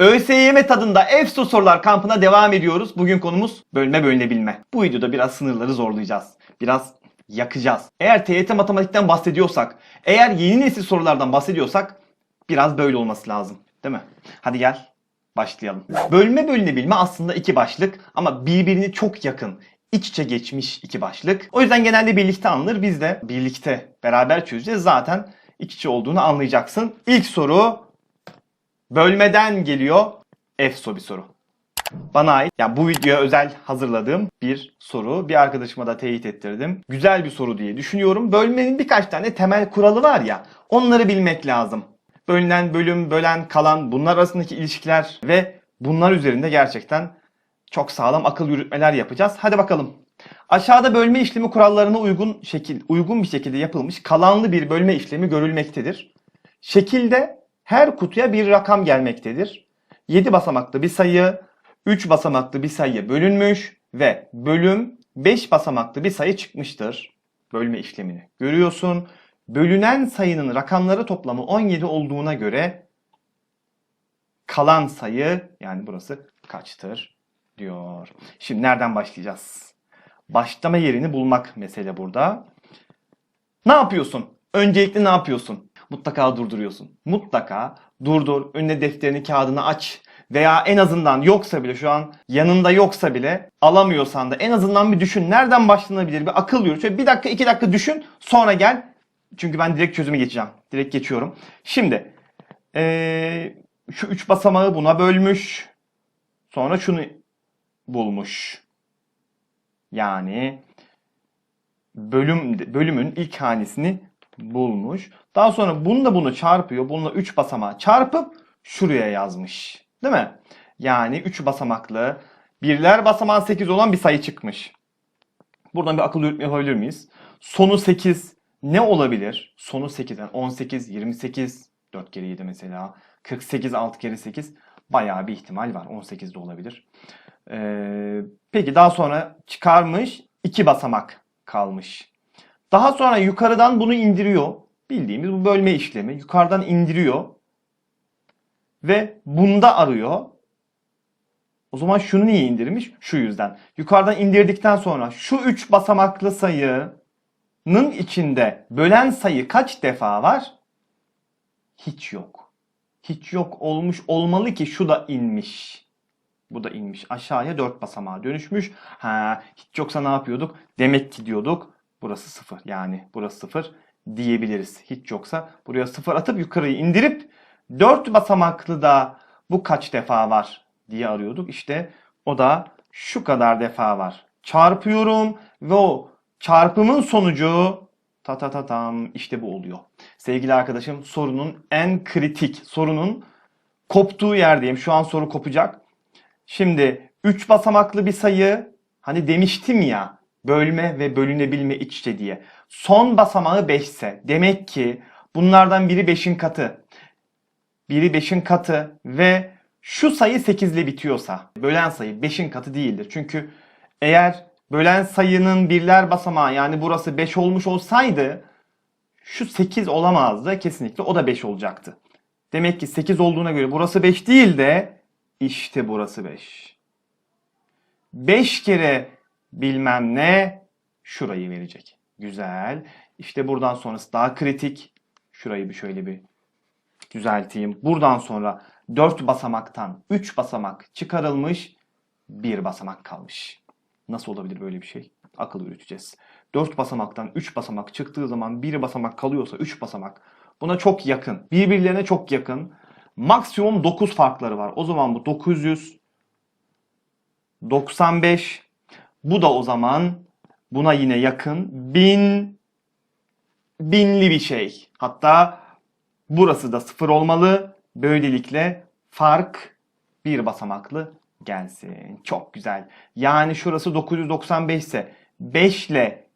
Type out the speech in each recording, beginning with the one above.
ÖSYM tadında EFSO sorular kampına devam ediyoruz. Bugün konumuz bölme bölünebilme. Bu videoda biraz sınırları zorlayacağız. Biraz yakacağız. Eğer TYT matematikten bahsediyorsak, eğer yeni nesil sorulardan bahsediyorsak biraz böyle olması lazım. Değil mi? Hadi gel başlayalım. Bölme bölünebilme aslında iki başlık ama birbirini çok yakın, iç içe geçmiş iki başlık. O yüzden genelde birlikte alınır. Biz de birlikte beraber çözeceğiz. Zaten iç içe olduğunu anlayacaksın. İlk soru bölmeden geliyor. EFSO bir soru. Bana ait, yani bu videoya özel hazırladığım bir soru. Bir arkadaşıma da teyit ettirdim. Güzel bir soru diye düşünüyorum. Bölmenin birkaç tane temel kuralı var ya. Onları bilmek lazım. Bölünen, bölüm, bölen, kalan bunlar arasındaki ilişkiler ve bunlar üzerinde gerçekten çok sağlam akıl yürütmeler yapacağız. Hadi bakalım. Aşağıda bölme işlemi kurallarına uygun şekil uygun bir şekilde yapılmış kalanlı bir bölme işlemi görülmektedir. Şekilde her kutuya bir rakam gelmektedir. 7 basamaklı bir sayı 3 basamaklı bir sayıya bölünmüş ve bölüm 5 basamaklı bir sayı çıkmıştır. Bölme işlemini görüyorsun. Bölünen sayının rakamları toplamı 17 olduğuna göre kalan sayı yani burası kaçtır diyor. Şimdi nereden başlayacağız? Başlama yerini bulmak mesele burada. Ne yapıyorsun? Öncelikle ne yapıyorsun? Mutlaka durduruyorsun. Mutlaka durdur, önüne defterini, kağıdını aç. Veya en azından yoksa bile şu an yanında yoksa bile alamıyorsan da en azından bir düşün. Nereden başlanabilir? Bir akıl yürüt. Şöyle bir dakika iki dakika düşün sonra gel. Çünkü ben direkt çözüme geçeceğim. Direkt geçiyorum. Şimdi ee, şu üç basamağı buna bölmüş. Sonra şunu bulmuş. Yani bölüm bölümün ilk hanesini bulmuş. Daha sonra bunu da bunu çarpıyor. Bununla 3 basamağı çarpıp şuraya yazmış. Değil mi? Yani 3 basamaklı birler basamağı 8 olan bir sayı çıkmış. Buradan bir akıl yürütme yapabilir miyiz? Sonu 8 ne olabilir? Sonu 8 yani 18, 28, 4 kere 7 mesela. 48, 6 kere 8 bayağı bir ihtimal var. 18 de olabilir. Ee, peki daha sonra çıkarmış 2 basamak kalmış. Daha sonra yukarıdan bunu indiriyor. Bildiğimiz bu bölme işlemi. Yukarıdan indiriyor. Ve bunda arıyor. O zaman şunu niye indirmiş? Şu yüzden. Yukarıdan indirdikten sonra şu 3 basamaklı sayının içinde bölen sayı kaç defa var? Hiç yok. Hiç yok olmuş olmalı ki şu da inmiş. Bu da inmiş. Aşağıya 4 basamağa dönüşmüş. Ha, hiç yoksa ne yapıyorduk? Demek ki diyorduk burası 0. Yani burası 0 diyebiliriz. Hiç yoksa buraya 0 atıp yukarıyı indirip 4 basamaklı da bu kaç defa var diye arıyorduk. İşte o da şu kadar defa var. Çarpıyorum ve o çarpımın sonucu ta ta ta tam işte bu oluyor. Sevgili arkadaşım sorunun en kritik sorunun koptuğu yerdeyim. Şu an soru kopacak. Şimdi 3 basamaklı bir sayı hani demiştim ya bölme ve bölünebilme iç içe diye. Son basamağı 5 ise demek ki bunlardan biri 5'in katı. Biri 5'in katı ve şu sayı 8 ile bitiyorsa bölen sayı 5'in katı değildir. Çünkü eğer bölen sayının birler basamağı yani burası 5 olmuş olsaydı şu 8 olamazdı. Kesinlikle o da 5 olacaktı. Demek ki 8 olduğuna göre burası 5 değil de işte burası 5. 5 kere bilmem ne şurayı verecek. Güzel. İşte buradan sonrası daha kritik. Şurayı bir şöyle bir düzelteyim. Buradan sonra 4 basamaktan 3 basamak çıkarılmış, 1 basamak kalmış. Nasıl olabilir böyle bir şey? Akıl yürüteceğiz. 4 basamaktan 3 basamak çıktığı zaman 1 basamak kalıyorsa 3 basamak buna çok yakın. Birbirlerine çok yakın. Maksimum 9 farkları var. O zaman bu 900 95 bu da o zaman buna yine yakın 1000 binli bir şey. Hatta burası da sıfır olmalı. Böylelikle fark bir basamaklı gelsin. Çok güzel. Yani şurası 995 ise 5 ile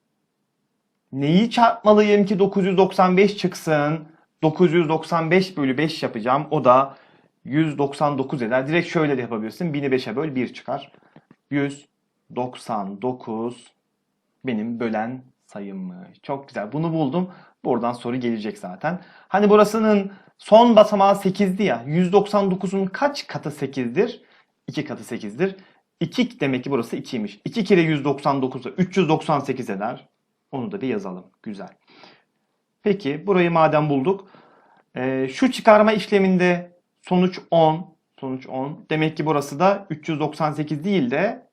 neyi çarpmalıyım ki 995 çıksın? 995 bölü 5 yapacağım. O da 199 eder. Direkt şöyle de yapabilirsin. 1000'i 5'e böl 1 çıkar. 199 benim bölen sayımmış. Çok güzel. Bunu buldum. Buradan soru gelecek zaten. Hani burasının son basamağı 8'di ya. 199'un kaç katı 8'dir? 2 katı 8'dir. 2 demek ki burası 2'ymiş. 2 kere 199'u 398 eder. Onu da bir yazalım. Güzel. Peki burayı madem bulduk. Ee, şu çıkarma işleminde sonuç 10. Sonuç 10. Demek ki burası da 398 değil de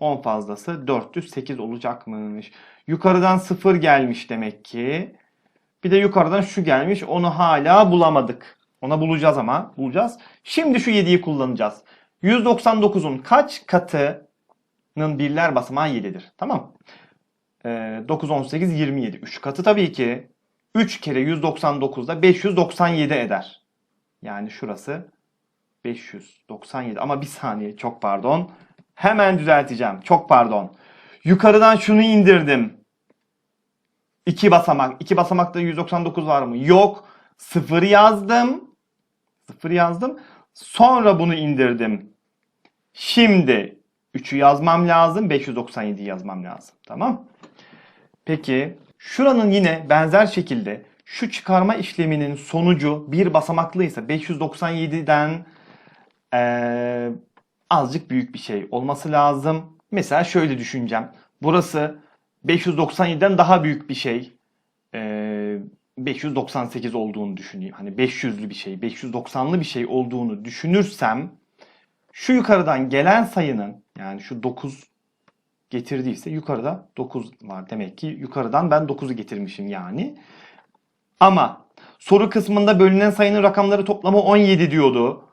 10 fazlası 408 olacakmış. Yukarıdan 0 gelmiş demek ki. Bir de yukarıdan şu gelmiş. Onu hala bulamadık. Ona bulacağız ama. Bulacağız. Şimdi şu 7'yi kullanacağız. 199'un kaç katının birler basamağı 7'dir. Tamam. Ee, 9, 18, 27. 3 katı tabii ki. 3 kere 199'da 597 eder. Yani şurası 597. Ama bir saniye çok pardon. Hemen düzelteceğim. Çok pardon. Yukarıdan şunu indirdim. 2 basamak. 2 basamakta 199 var mı? Yok. 0 yazdım. 0 yazdım. Sonra bunu indirdim. Şimdi 3'ü yazmam lazım. 597 yazmam lazım. Tamam. Peki şuranın yine benzer şekilde şu çıkarma işleminin sonucu bir basamaklıysa 597'den eee, azıcık büyük bir şey olması lazım. Mesela şöyle düşüneceğim. Burası 597'den daha büyük bir şey. Eee, 598 olduğunu düşüneyim. Hani 500'lü bir şey, 590'lı bir şey olduğunu düşünürsem şu yukarıdan gelen sayının yani şu 9 getirdiyse yukarıda 9 var. Demek ki yukarıdan ben 9'u getirmişim yani. Ama soru kısmında bölünen sayının rakamları toplamı 17 diyordu.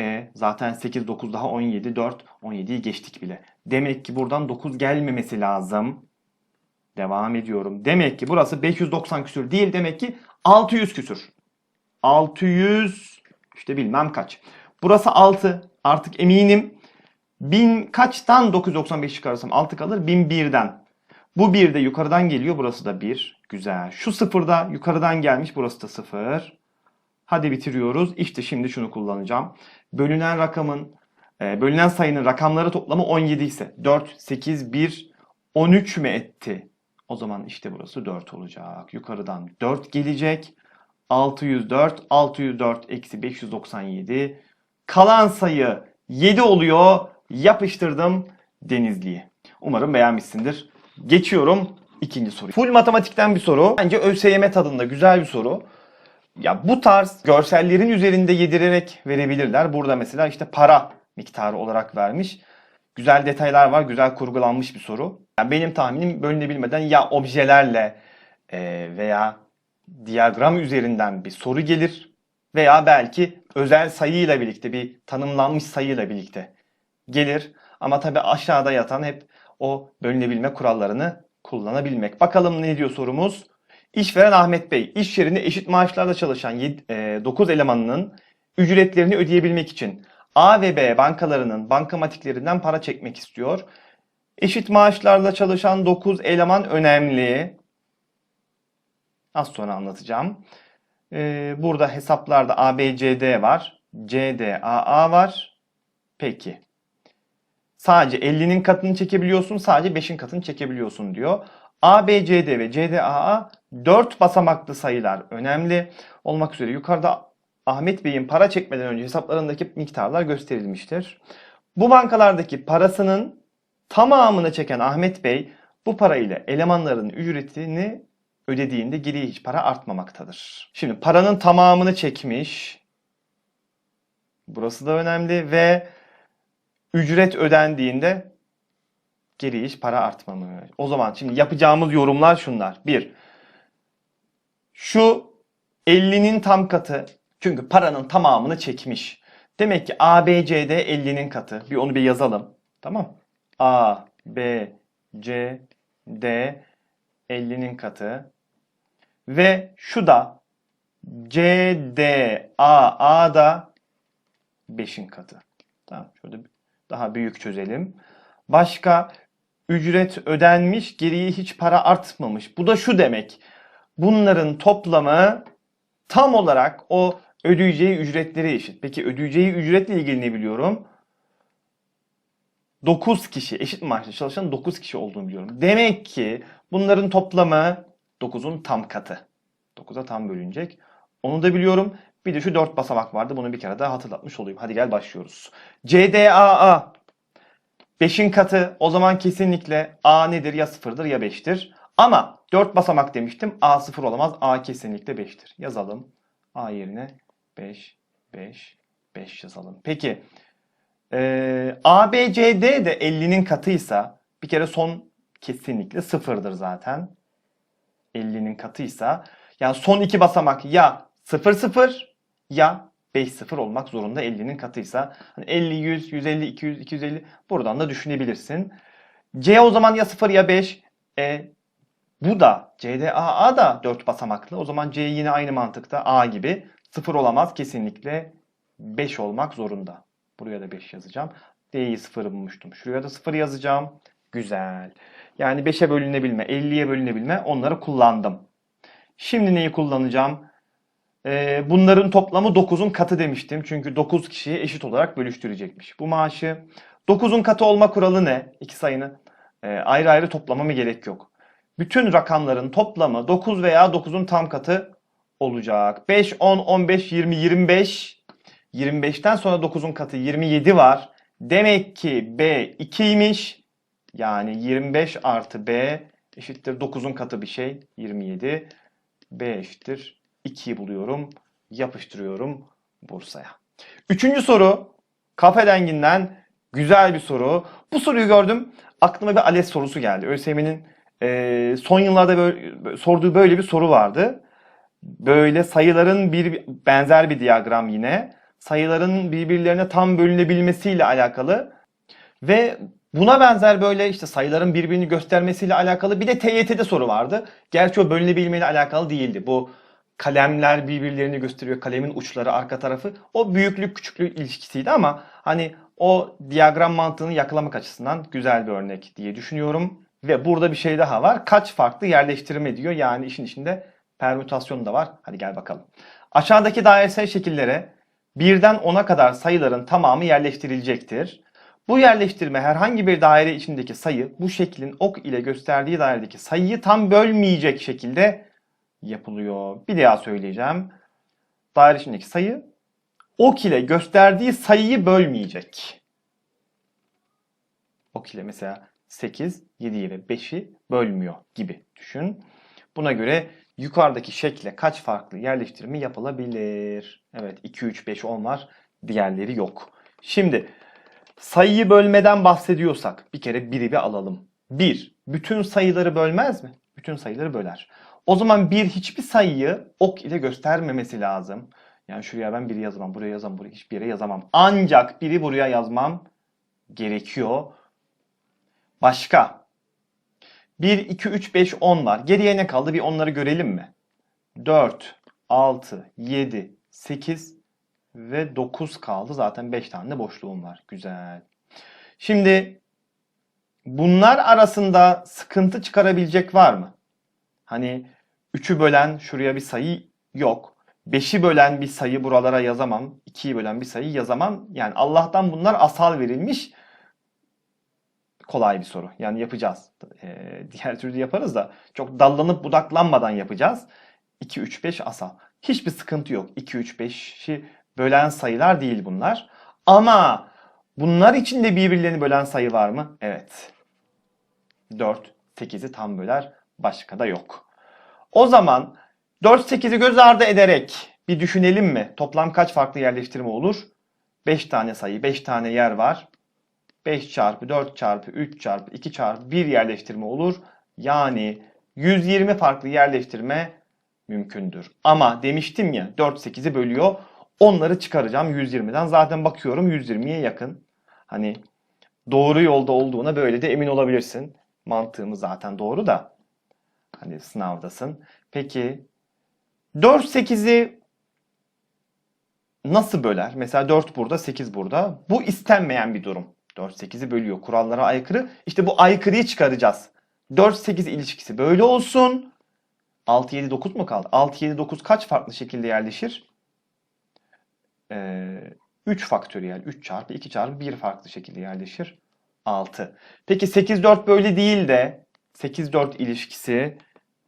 E, zaten 8, 9 daha 17, 4, 17'yi geçtik bile. Demek ki buradan 9 gelmemesi lazım. Devam ediyorum. Demek ki burası 590 küsür değil. Demek ki 600 küsür. 600 işte bilmem kaç. Burası 6. Artık eminim. 1000 kaçtan 995 çıkarsam 6 kalır? 1001'den. Bu 1 de yukarıdan geliyor. Burası da 1. Güzel. Şu 0 da yukarıdan gelmiş. Burası da 0. Hadi bitiriyoruz. İşte şimdi şunu kullanacağım. Bölünen rakamın, e, bölünen sayının rakamları toplamı 17 ise 4, 8, 1, 13 mü etti? O zaman işte burası 4 olacak. Yukarıdan 4 gelecek. 604, 604 eksi 597. Kalan sayı 7 oluyor. Yapıştırdım Denizli'yi. Umarım beğenmişsindir. Geçiyorum ikinci soru. Full matematikten bir soru. Bence ÖSYM tadında güzel bir soru. Ya bu tarz görsellerin üzerinde yedirerek verebilirler. Burada mesela işte para miktarı olarak vermiş. Güzel detaylar var, güzel kurgulanmış bir soru. Yani benim tahminim bölünebilmeden ya objelerle e, veya diyagram üzerinden bir soru gelir veya belki özel sayıyla birlikte bir tanımlanmış sayıyla birlikte gelir. Ama tabii aşağıda yatan hep o bölünebilme kurallarını kullanabilmek. Bakalım ne diyor sorumuz? İşveren Ahmet Bey, iş yerinde eşit maaşlarla çalışan 9 elemanının ücretlerini ödeyebilmek için A ve B bankalarının bankamatiklerinden para çekmek istiyor. Eşit maaşlarla çalışan 9 eleman önemli. Az sonra anlatacağım. Ee, burada hesaplarda A, B, C, D var. C, D, A, A var. Peki. Sadece 50'nin katını çekebiliyorsun, sadece 5'in katını çekebiliyorsun diyor. A, B, C, D ve C, D, A, A 4 basamaklı sayılar önemli olmak üzere yukarıda Ahmet Bey'in para çekmeden önce hesaplarındaki miktarlar gösterilmiştir. Bu bankalardaki parasının tamamını çeken Ahmet Bey bu parayla elemanların ücretini ödediğinde geriye hiç para artmamaktadır. Şimdi paranın tamamını çekmiş. Burası da önemli ve ücret ödendiğinde geriye hiç para artmamış. O zaman şimdi yapacağımız yorumlar şunlar. 1. Şu 50'nin tam katı çünkü paranın tamamını çekmiş. Demek ki A, B, C, D 50'nin katı. Bir onu bir yazalım. Tamam. A, B, C, D 50'nin katı. Ve şu da C, D, A, A da 5'in katı. Tamam. Şurada daha büyük çözelim. Başka ücret ödenmiş, geriye hiç para artmamış. Bu da şu demek. Bunların toplamı tam olarak o ödeyeceği ücretleri eşit. Peki ödeyeceği ücretle ilgili ne biliyorum? 9 kişi, eşit maaşla çalışan 9 kişi olduğunu biliyorum. Demek ki bunların toplamı 9'un tam katı. 9'a tam bölünecek. Onu da biliyorum. Bir de şu 4 basamak vardı. Bunu bir kere daha hatırlatmış olayım. Hadi gel başlıyoruz. CDAA 5'in katı. O zaman kesinlikle A nedir? Ya 0'dır ya 5'tir. Ama 4 basamak demiştim. A 0 olamaz. A kesinlikle 5'tir. Yazalım. A yerine 5, 5, 5 yazalım. Peki ee, ABCD de 50'nin katıysa bir kere son kesinlikle sıfırdır zaten. 50'nin katıysa yani son iki basamak ya 0 0 ya 5 0 olmak zorunda 50'nin katıysa. Hani 50 100 150 200 250 buradan da düşünebilirsin. C o zaman ya 0 ya 5. E, bu da CDAA da 4 basamaklı. O zaman C yine aynı mantıkta A gibi 0 olamaz kesinlikle 5 olmak zorunda. Buraya da 5 yazacağım. D'yi 0 bulmuştum. Şuraya da 0 yazacağım. Güzel. Yani 5'e bölünebilme, 50'ye bölünebilme onları kullandım. Şimdi neyi kullanacağım? Ee, bunların toplamı 9'un katı demiştim. Çünkü 9 kişiye eşit olarak bölüştürecekmiş bu maaşı. 9'un katı olma kuralı ne? İki sayının e, ayrı ayrı toplamamı gerek yok. Bütün rakamların toplamı 9 veya 9'un tam katı olacak. 5, 10, 15, 20, 25. 25'ten sonra 9'un katı 27 var. Demek ki B 2'ymiş. Yani 25 artı B eşittir 9'un katı bir şey. 27. B eşittir 2'yi buluyorum. Yapıştırıyorum Bursa'ya. Üçüncü soru. Kafe denginden güzel bir soru. Bu soruyu gördüm. Aklıma bir ALES sorusu geldi. ÖSYM'nin eee, son yıllarda böyle, sorduğu böyle bir soru vardı. Böyle sayıların bir benzer bir diyagram yine. Sayıların birbirlerine tam bölünebilmesiyle alakalı ve buna benzer böyle işte sayıların birbirini göstermesiyle alakalı bir de TYT'de soru vardı. Gerçi o bölünebilmeyle alakalı değildi. Bu kalemler birbirlerini gösteriyor. Kalemin uçları arka tarafı. O büyüklük küçüklük ilişkisiydi ama hani o diyagram mantığını yakalamak açısından güzel bir örnek diye düşünüyorum. Ve burada bir şey daha var. Kaç farklı yerleştirme diyor. Yani işin içinde permütasyon da var. Hadi gel bakalım. Aşağıdaki dairesel şekillere birden 10'a kadar sayıların tamamı yerleştirilecektir. Bu yerleştirme herhangi bir daire içindeki sayı bu şeklin ok ile gösterdiği dairedeki sayıyı tam bölmeyecek şekilde yapılıyor. Bir daha söyleyeceğim. Daire içindeki sayı ok ile gösterdiği sayıyı bölmeyecek. Ok ile mesela 8, 7'yi ve 5'i bölmüyor gibi düşün. Buna göre yukarıdaki şekle kaç farklı yerleştirme yapılabilir? Evet 2, 3, 5, 10 var. Diğerleri yok. Şimdi sayıyı bölmeden bahsediyorsak bir kere biri bir alalım. 1 bütün sayıları bölmez mi? Bütün sayıları böler. O zaman bir hiçbir sayıyı ok ile göstermemesi lazım. Yani şuraya ben biri yazamam, buraya yazamam, buraya hiçbir yere yazamam. Ancak biri buraya yazmam gerekiyor. Başka? 1, 2, 3, 5, 10 var. Geriye ne kaldı? Bir onları görelim mi? 4, 6, 7, 8 ve 9 kaldı. Zaten 5 tane de boşluğum var. Güzel. Şimdi bunlar arasında sıkıntı çıkarabilecek var mı? Hani 3'ü bölen şuraya bir sayı yok. 5'i bölen bir sayı buralara yazamam. 2'yi bölen bir sayı yazamam. Yani Allah'tan bunlar asal verilmiş. Kolay bir soru. Yani yapacağız. Ee, diğer türlü yaparız da çok dallanıp budaklanmadan yapacağız. 2, 3, 5 asal. Hiçbir sıkıntı yok. 2, 3, 5'i bölen sayılar değil bunlar. Ama bunlar içinde birbirlerini bölen sayı var mı? Evet. 4, 8'i tam böler. Başka da yok. O zaman 4, 8'i göz ardı ederek bir düşünelim mi? Toplam kaç farklı yerleştirme olur? 5 tane sayı, 5 tane yer var. 5 çarpı 4 çarpı 3 çarpı 2 çarpı 1 yerleştirme olur. Yani 120 farklı yerleştirme mümkündür. Ama demiştim ya 4 8'i bölüyor. Onları çıkaracağım 120'den. Zaten bakıyorum 120'ye yakın. Hani doğru yolda olduğuna böyle de emin olabilirsin. Mantığımız zaten doğru da. Hani sınavdasın. Peki 4 8'i nasıl böler? Mesela 4 burada, 8 burada. Bu istenmeyen bir durum. 4 8'i bölüyor. Kurallara aykırı. İşte bu aykırıyı çıkaracağız. 4 8 ilişkisi böyle olsun. 6 7 9 mu kaldı? 6 7 9 kaç farklı şekilde yerleşir? Ee, 3 faktöriyel 3 çarpı 2 çarpı 1 farklı şekilde yerleşir. 6. Peki 8 4 böyle değil de 8 4 ilişkisi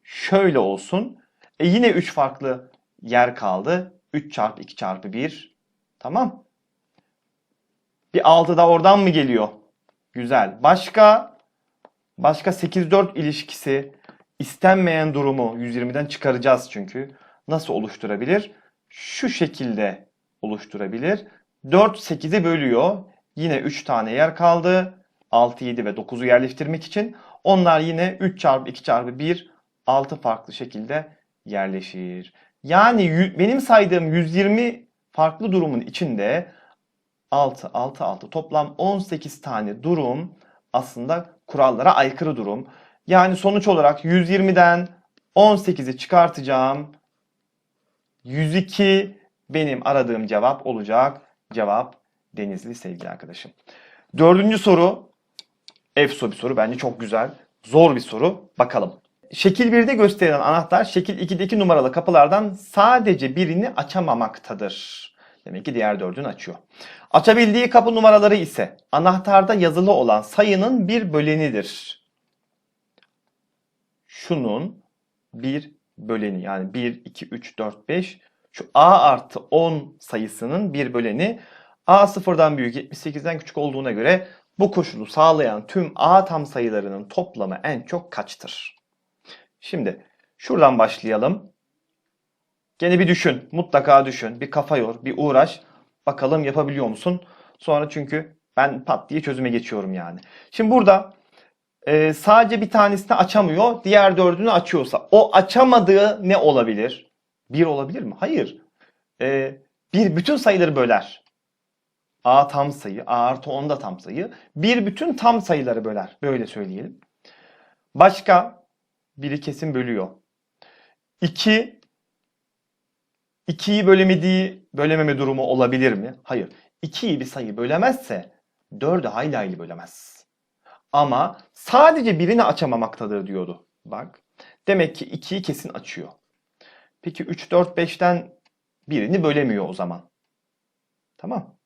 şöyle olsun. E yine 3 farklı yer kaldı. 3 çarpı 2 çarpı 1. Tamam. Bir 6 da oradan mı geliyor? Güzel. Başka başka 8-4 ilişkisi istenmeyen durumu 120'den çıkaracağız çünkü. Nasıl oluşturabilir? Şu şekilde oluşturabilir. 4 8'i bölüyor. Yine 3 tane yer kaldı. 6, 7 ve 9'u yerleştirmek için. Onlar yine 3 çarpı 2 çarpı 1 6 farklı şekilde yerleşir. Yani benim saydığım 120 farklı durumun içinde 6, 6, 6 toplam 18 tane durum aslında kurallara aykırı durum. Yani sonuç olarak 120'den 18'i çıkartacağım. 102 benim aradığım cevap olacak. Cevap Denizli sevgili arkadaşım. Dördüncü soru. EFSO bir soru. Bence çok güzel. Zor bir soru. Bakalım. Şekil 1'de gösterilen anahtar şekil 2'deki numaralı kapılardan sadece birini açamamaktadır. Demek ki diğer dördünü açıyor. Açabildiği kapı numaraları ise anahtarda yazılı olan sayının bir bölenidir. Şunun bir böleni yani 1, 2, 3, 4, 5 şu A artı 10 sayısının bir böleni A sıfırdan büyük 78'den küçük olduğuna göre bu koşulu sağlayan tüm A tam sayılarının toplamı en çok kaçtır? Şimdi şuradan başlayalım. Gene bir düşün. Mutlaka düşün. Bir kafa yor. Bir uğraş. Bakalım yapabiliyor musun? Sonra çünkü ben pat diye çözüme geçiyorum yani. Şimdi burada e, sadece bir tanesini açamıyor. Diğer dördünü açıyorsa o açamadığı ne olabilir? Bir olabilir mi? Hayır. E, bir bütün sayıları böler. A tam sayı. A artı 10 da tam sayı. Bir bütün tam sayıları böler. Böyle söyleyelim. Başka biri kesin bölüyor. 2 2'yi bölemediği bölememe durumu olabilir mi? Hayır. 2'yi bir sayı bölemezse 4'ü hayli hayli bölemez. Ama sadece birini açamamaktadır diyordu. Bak. Demek ki 2'yi kesin açıyor. Peki 3, 4, 5'ten birini bölemiyor o zaman. Tamam.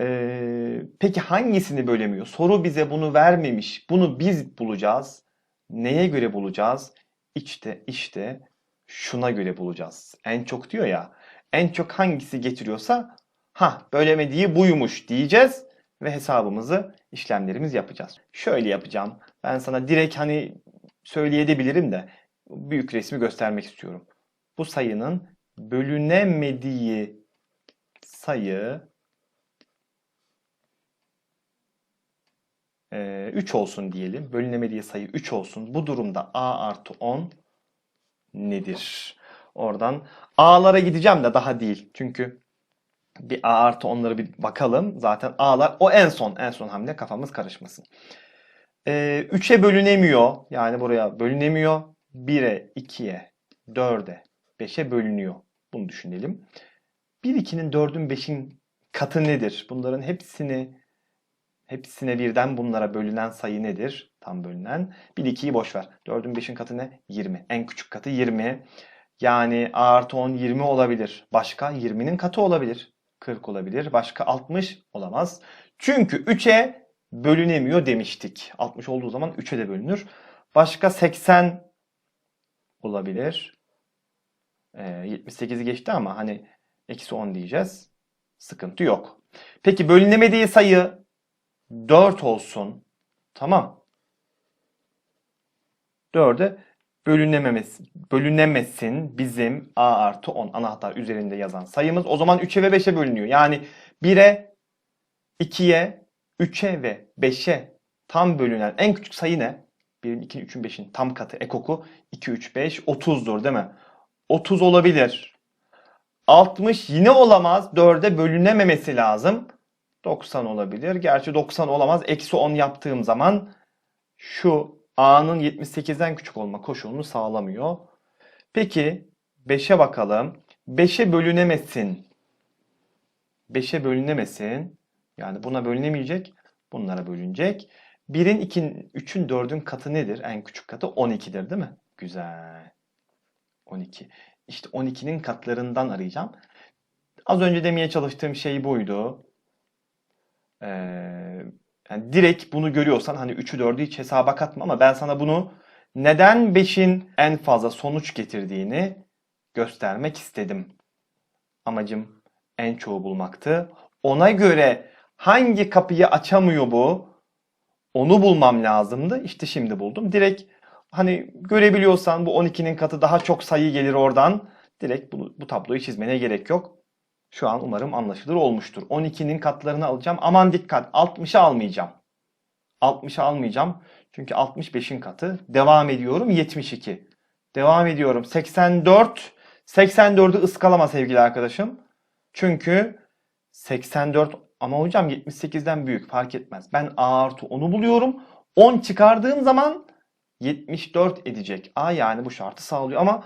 Ee, peki hangisini bölemiyor? Soru bize bunu vermemiş. Bunu biz bulacağız. Neye göre bulacağız? İşte işte şuna göre bulacağız. En çok diyor ya. En çok hangisi getiriyorsa ha bölemediği buymuş diyeceğiz ve hesabımızı işlemlerimizi yapacağız. Şöyle yapacağım. Ben sana direkt hani söyleyebilirim de büyük resmi göstermek istiyorum. Bu sayının bölünemediği sayı 3 olsun diyelim. Bölünemediği sayı 3 olsun. Bu durumda a artı 10 nedir? Oradan a'lara gideceğim de daha değil. Çünkü bir a artı 10'lara bir bakalım. Zaten a'lar o en son en son hamle kafamız karışmasın. Ee, 3'e bölünemiyor. Yani buraya bölünemiyor. 1'e, 2'ye, 4'e, 5'e bölünüyor. Bunu düşünelim. 1, 2'nin 4'ün 5'in katı nedir? Bunların hepsini Hepsine birden bunlara bölünen sayı nedir? Tam bölünen. 1 2'yi boş ver. 4'ün 5'in katı ne? 20. En küçük katı 20. Yani A artı 10 20 olabilir. Başka 20'nin katı olabilir. 40 olabilir. Başka 60 olamaz. Çünkü 3'e bölünemiyor demiştik. 60 olduğu zaman 3'e de bölünür. Başka 80 olabilir. Ee, 78'i geçti ama hani eksi 10 diyeceğiz. Sıkıntı yok. Peki bölünemediği sayı 4 olsun. Tamam. 4'e bölünememesi, bölünemesin bizim a artı 10 anahtar üzerinde yazan sayımız. O zaman 3'e ve 5'e bölünüyor. Yani 1'e, 2'ye, 3'e ve 5'e tam bölünen en küçük sayı ne? 1'in, 2'nin, 3'ün, 5'in tam katı ekoku 2, 3, 5, 30'dur değil mi? 30 olabilir. 60 yine olamaz. 4'e bölünememesi lazım. 90 olabilir. Gerçi 90 olamaz. Eksi 10 yaptığım zaman şu A'nın 78'den küçük olma koşulunu sağlamıyor. Peki 5'e bakalım. 5'e bölünemesin. 5'e bölünemesin. Yani buna bölünemeyecek. Bunlara bölünecek. 1'in 2'nin 3'ün 4'ün katı nedir? En küçük katı 12'dir değil mi? Güzel. 12. İşte 12'nin katlarından arayacağım. Az önce demeye çalıştığım şey buydu. Ee, Yani direkt bunu görüyorsan hani 3'ü 4'ü hiç hesaba katma ama ben sana bunu neden 5'in en fazla sonuç getirdiğini göstermek istedim. Amacım en çoğu bulmaktı. Ona göre hangi kapıyı açamıyor bu? Onu bulmam lazımdı. İşte şimdi buldum. Direkt hani görebiliyorsan bu 12'nin katı daha çok sayı gelir oradan. Direkt bu, bu tabloyu çizmene gerek yok. Şu an umarım anlaşılır olmuştur. 12'nin katlarını alacağım. Aman dikkat 60'ı almayacağım. 60'ı almayacağım. Çünkü 65'in katı. Devam ediyorum 72. Devam ediyorum 84. 84'ü ıskalama sevgili arkadaşım. Çünkü 84 ama hocam 78'den büyük fark etmez. Ben A artı 10'u buluyorum. 10 çıkardığım zaman 74 edecek. A yani bu şartı sağlıyor ama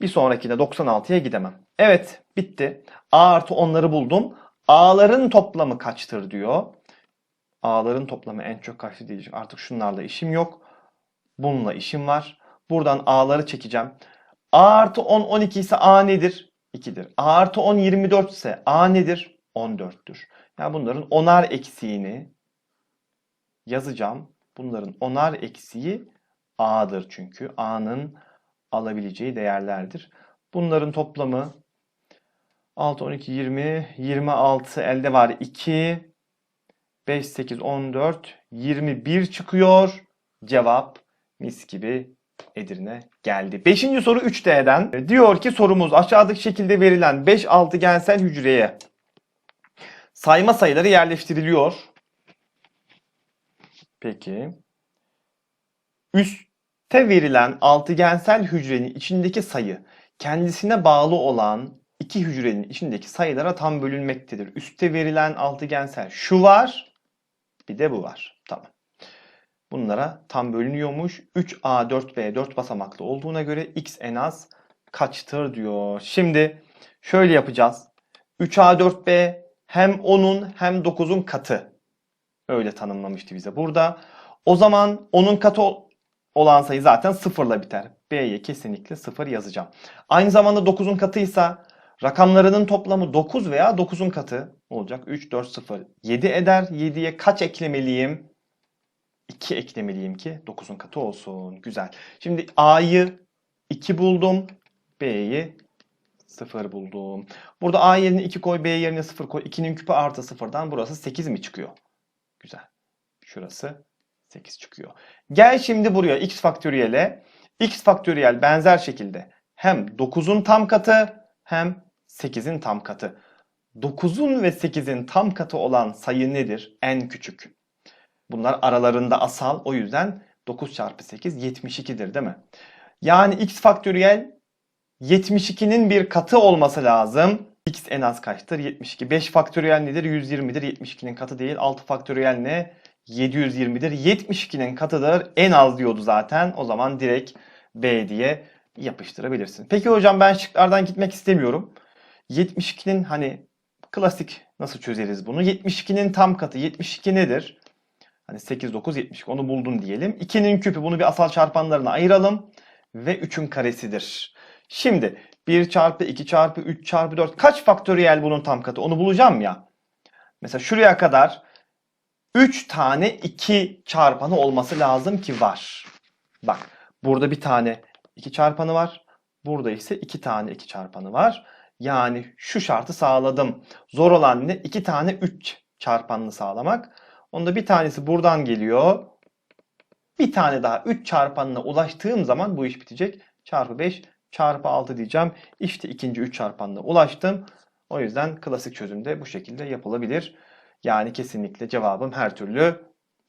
bir sonrakine 96'ya gidemem. Evet bitti. A artı 10'ları buldum. A'ların toplamı kaçtır diyor. A'ların toplamı en çok kaçtır diyecek. Artık şunlarla işim yok. Bununla işim var. Buradan A'ları çekeceğim. A artı 10 12 ise A nedir? 2'dir. A artı 10 24 ise A nedir? 14'tür. Yani bunların onar eksiğini yazacağım. Bunların onar eksiği A'dır çünkü. A'nın alabileceği değerlerdir. Bunların toplamı 6, 12, 20, 26 elde var 2, 5, 8, 14, 21 çıkıyor. Cevap mis gibi Edirne geldi. Beşinci soru 3D'den. Diyor ki sorumuz aşağıdaki şekilde verilen 5 altıgensel hücreye sayma sayıları yerleştiriliyor. Peki. Üste verilen altıgensel hücrenin içindeki sayı kendisine bağlı olan iki hücrenin içindeki sayılara tam bölünmektedir. Üste verilen altıgensel şu var, bir de bu var. Tamam. Bunlara tam bölünüyormuş. 3A, 4B, 4 basamaklı olduğuna göre x en az kaçtır diyor. Şimdi şöyle yapacağız. 3A, 4B hem 10'un hem 9'un katı. Öyle tanımlamıştı bize burada. O zaman 10'un katı olan sayı zaten sıfırla biter. B'ye kesinlikle sıfır yazacağım. Aynı zamanda 9'un katıysa rakamlarının toplamı 9 veya 9'un katı olacak. 3, 4, 0, 7 eder. 7'ye kaç eklemeliyim? 2 eklemeliyim ki 9'un katı olsun. Güzel. Şimdi A'yı 2 buldum. B'yi 0 buldum. Burada A yerine 2 koy, B yerine 0 koy. 2'nin küpü artı 0'dan burası 8 mi çıkıyor? Güzel. Şurası 8 çıkıyor. Gel şimdi buraya x faktöriyele. x faktöriyel benzer şekilde hem 9'un tam katı hem 8'in tam katı. 9'un ve 8'in tam katı olan sayı nedir? En küçük. Bunlar aralarında asal. O yüzden 9 çarpı 8 72'dir değil mi? Yani x faktöriyel 72'nin bir katı olması lazım. x en az kaçtır? 72. 5 faktöriyel nedir? 120'dir. 72'nin katı değil. 6 faktöriyel ne? 720'dir. 72'nin katıdır. En az diyordu zaten. O zaman direkt B diye yapıştırabilirsin. Peki hocam ben şıklardan gitmek istemiyorum. 72'nin hani klasik nasıl çözeriz bunu? 72'nin tam katı 72 nedir? Hani 8, 9, 72 onu buldun diyelim. 2'nin küpü bunu bir asal çarpanlarına ayıralım. Ve 3'ün karesidir. Şimdi 1 çarpı 2 çarpı 3 çarpı 4 kaç faktöriyel bunun tam katı onu bulacağım ya. Mesela şuraya kadar 3 tane 2 çarpanı olması lazım ki var. Bak burada bir tane 2 çarpanı var. Burada ise 2 tane 2 çarpanı var. Yani şu şartı sağladım. Zor olan ne? 2 tane 3 çarpanını sağlamak. Onda bir tanesi buradan geliyor. Bir tane daha 3 çarpanına ulaştığım zaman bu iş bitecek. Çarpı 5 çarpı 6 diyeceğim. İşte ikinci 3 çarpanına ulaştım. O yüzden klasik çözümde bu şekilde yapılabilir. Yani kesinlikle cevabım her türlü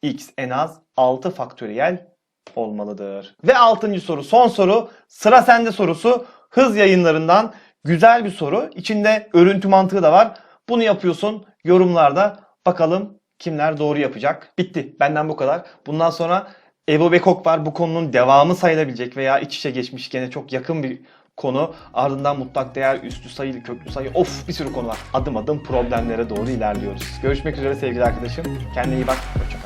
x en az 6 faktöriyel olmalıdır. Ve 6. soru son soru sıra sende sorusu hız yayınlarından güzel bir soru. İçinde örüntü mantığı da var. Bunu yapıyorsun yorumlarda bakalım kimler doğru yapacak. Bitti benden bu kadar. Bundan sonra Ebo Bekok var. Bu konunun devamı sayılabilecek veya iç içe geçmiş gene çok yakın bir konu. Ardından mutlak değer, üstü sayı, köklü sayı. Of bir sürü konu var. Adım adım problemlere doğru ilerliyoruz. Görüşmek üzere sevgili arkadaşım. Kendine iyi bak. Hoşça kal.